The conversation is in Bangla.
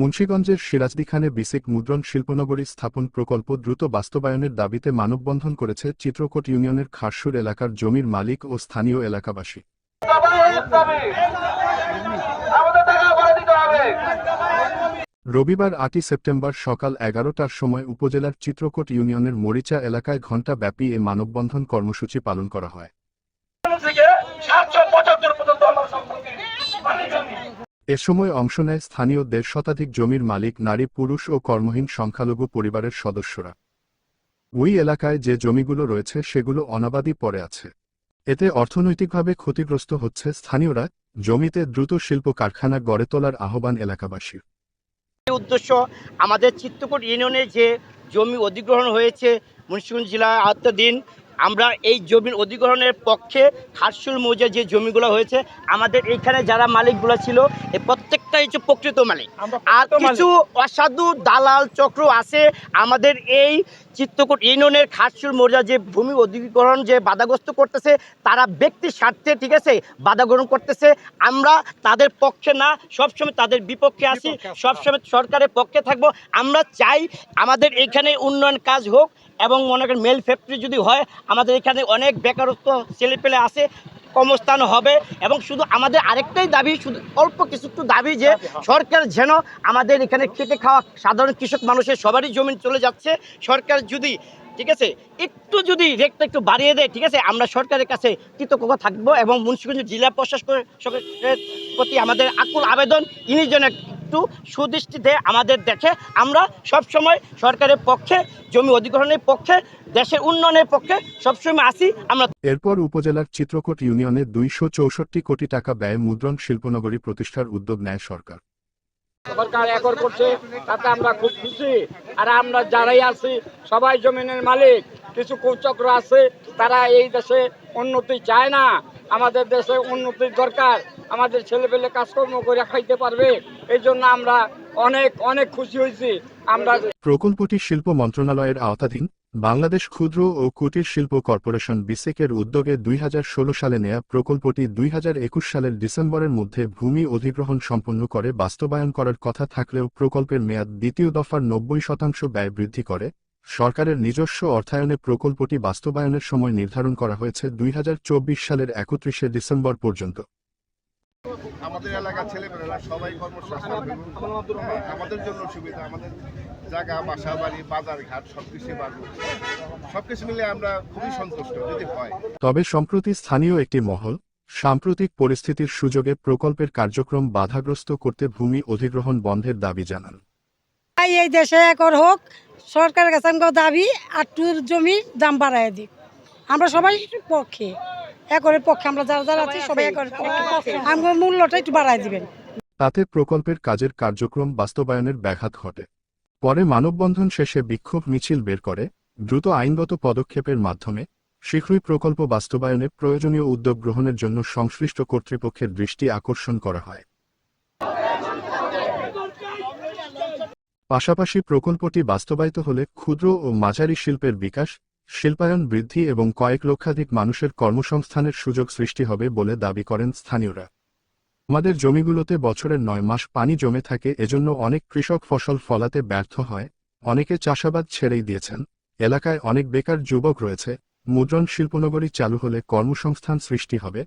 মুন্সীগঞ্জের সিরাজদিখানে বিসিক মুদ্রণ শিল্পনগরী স্থাপন প্রকল্প দ্রুত বাস্তবায়নের দাবিতে মানববন্ধন করেছে চিত্রকোট ইউনিয়নের খারসুর এলাকার জমির মালিক ও স্থানীয় এলাকাবাসী। রবিবার আটই সেপ্টেম্বর সকাল এগারোটার সময় উপজেলার চিত্রকোট ইউনিয়নের মরিচা এলাকায় ঘণ্টাব্যাপী এ মানববন্ধন কর্মসূচি পালন করা হয়। এ সময় অংশ নেয় স্থানীয় দেড় শতাধিক জমির মালিক, নারী, পুরুষ ও কর্মহীন সংখ্যালঘু পরিবারের সদস্যরা। ওই এলাকায় যে জমিগুলো রয়েছে সেগুলো অনাবাদি পড়ে আছে। এতে অর্থনৈতিকভাবে ক্ষতিগ্রস্ত হচ্ছে স্থানীয়রা, জমিতে দ্রুত শিল্প কারখানা গড়ে তোলার আহ্বান এলাকাবাসীর। উদ্দেশ্য আমাদের চিত্রকূট ইউনিয়নে যে জমি অধিগ্রহণ হয়েছে, মুন্সিগঞ্জ জেলা আওতাধীন আমরা এই জমির অধিগ্রহণের পক্ষে খারসুল মৌজা যে জমিগুলো হয়েছে, আমাদের এইখানে যারা মালিকগুলো ছিল, এ এই প্রত্যেকটাই হচ্ছে প্রকৃত মালিক। আর কিছু অসাধু দালাল চক্র আছে আমাদের এই চিত্রকূট ইউনিয়নের খারসুল মৌজা যে ভূমি অধিগ্রহণ যে বাধাগ্রস্ত করতেছে তারা ব্যক্তি স্বার্থে ঠিক আছে বাধা গ্রহণ করতেছে। আমরা তাদের পক্ষে না সবসময় তাদের বিপক্ষে আছি সবসময় সরকারের পক্ষে থাকব। আমরা চাই আমাদের এখানে উন্নয়ন কাজ হোক এবং মনে করেন মেল ফ্যাক্টরি যদি হয় আমাদের এখানে অনেক বেকারত্ব ছেলেপেলে আছে। কর্মস্থান হবে এবং শুধু আমাদের আরেকটাই দাবি শুধু অল্প কিছু একটু দাবি যে সরকার যেন আমাদের এখানে খেতে খাওয়া সাধারণ কৃষক মানুষের সবারই জমি চলে যাচ্ছে। সরকার যদি ঠিক আছে একটু যদি রেটটা একটু বাড়িয়ে দেয় ঠিক আছে আমরা সরকারের কাছে কৃতজ্ঞ থাকব এবং মুন্সিগঞ্জ জেলা প্রশাসকের প্রতি আমাদের আকুল আবেদন। ইনি যেন একটু সুদৃষ্টিতে আমাদের দেখে আমরা সব সময় সরকারের পক্ষে জমি অধিগ্রহণের পক্ষে দেশের উন্নয়নের পক্ষে সবসময় আসি আমরা এরপর উপজেলার চিত্রকোট ইউনিয়নে দুইশো চৌষট্টি কোটি টাকা ব্যয়ে মুদ্রণ শিল্পনগরী প্রতিষ্ঠার উদ্যোগ নেয় সরকার। সরকার একর করছে তাতে আমরা খুব খুশি। আর আমরা যারাই আছি সবাই জমিনের মালিক কিছু কুচক্র আছে তারা এই দেশে উন্নতি চায় না। আমাদের দেশে উন্নতির দরকার। আমাদের ছেলেপেলে কাজকর্ম করে খাইতে পারবে। এই জন্য আমরা অনেক অনেক খুশি হয়েছি। আমরা প্রকল্পটি শিল্প মন্ত্রণালয়ের আওতাধীন। বাংলাদেশ ক্ষুদ্র ও কুটির শিল্প কর্পোরেশন বিসেকের উদ্যোগে দুই হাজার ষোলো সালে নেয়া প্রকল্পটি দুই হাজার একুশ সালের ডিসেম্বরের মধ্যে ভূমি অধিগ্রহণ সম্পন্ন করে, বাস্তবায়ন করার কথা থাকলেও প্রকল্পের মেয়াদ দ্বিতীয় দফার নব্বই শতাংশ ব্যয় বৃদ্ধি করে। সরকারের নিজস্ব অর্থায়নে প্রকল্পটি বাস্তবায়নের সময় নির্ধারণ করা হয়েছে দুই হাজার চব্বিশ সালের একত্রিশে ডিসেম্বর পর্যন্ত। আমাদের এলাকার ছেলেমেয়েরা সবাই কর্মসংস্থান আমাদের জন্য সুবিধা আমাদের জায়গা বাসা বাড়ি বাজার ঘাট সবকিছু পাবো সবকিছু মিলে আমরা খুবই সন্তুষ্ট যদি হয়। তবে সম্প্রতি স্থানীয় একটি মহল সাম্প্রতিক পরিস্থিতির সুযোগে প্রকল্পের কার্যক্রম বাধাগ্রস্ত করতে ভূমি অধিগ্রহণ বন্ধের দাবি জানান। এই দেশে একর হোক সরকারের কাছে দাবি আর টুর জমির দাম বাড়ায় দিক। আমরা সবাই পক্ষে। একরের পক্ষে আমরা যারা যারা আছি সবাই একরের পক্ষে। আমার মূল্যটা একটু বাড়ায় দিবেন। তাতে প্রকল্পের কাজের কার্যক্রম বাস্তবায়নের ব্যাঘাত ঘটে। পরে মানববন্ধন শেষে বিক্ষোভ মিছিল বের করে দ্রুত আইনগত পদক্ষেপের মাধ্যমে শীঘ্রই প্রকল্প বাস্তবায়নে প্রয়োজনীয় উদ্যোগ গ্রহণের জন্য সংশ্লিষ্ট কর্তৃপক্ষের দৃষ্টি আকর্ষণ করা হয়। পাশাপাশি প্রকল্পটি বাস্তবায়িত হলে ক্ষুদ্র ও মাঝারি শিল্পের বিকাশ শিল্পায়ন বৃদ্ধি এবং কয়েক লক্ষাধিক মানুষের কর্মসংস্থানের সুযোগ সৃষ্টি হবে বলে দাবি করেন স্থানীয়রা। আমাদের জমিগুলোতে বছরের নয় মাস পানি জমে থাকে, এজন্য অনেক কৃষক ফসল ফলাতে ব্যর্থ হয়। অনেকে চাষাবাদ ছেড়েই দিয়েছেন। এলাকায় অনেক বেকার যুবক রয়েছে। মুদ্রণ শিল্পনগরী চালু হলে কর্মসংস্থান সৃষ্টি হবে।